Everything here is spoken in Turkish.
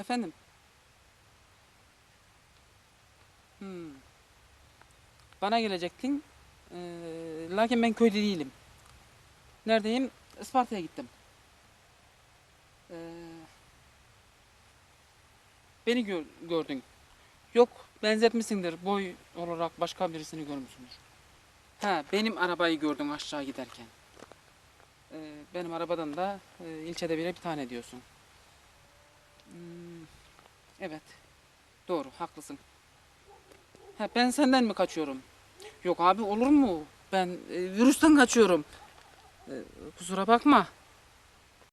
Efendim? Hmm. Bana gelecektin. Ee, lakin ben köyde değilim. Neredeyim? Isparta'ya gittim. Ee, beni gör- gördün. Yok benzetmişsindir. Boy olarak başka birisini görmüşsündür. Ha benim arabayı gördün aşağı giderken. Ee, benim arabadan da e, ilçede bile bir tane diyorsun. Hmm, evet. Doğru, haklısın. Ha, ben senden mi kaçıyorum? Yok abi olur mu? Ben e, virüsten kaçıyorum. E, kusura bakma.